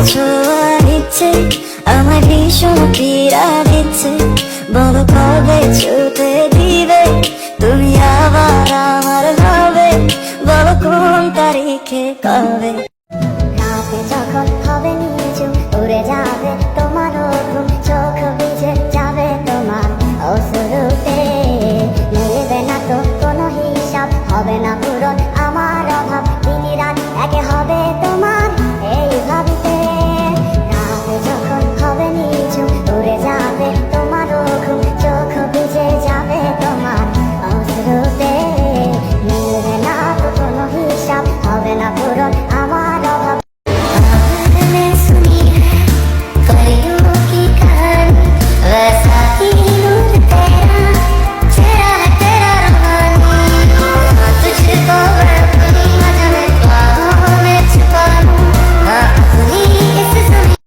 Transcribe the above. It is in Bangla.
তোমায় ছোঁয়ার আমার ভীষণ পীড়া দিচ্ছে। বলো কবে ছুটে দিবে, তুমি আবার আমার হবে। বলো কোন তারিখে কবে?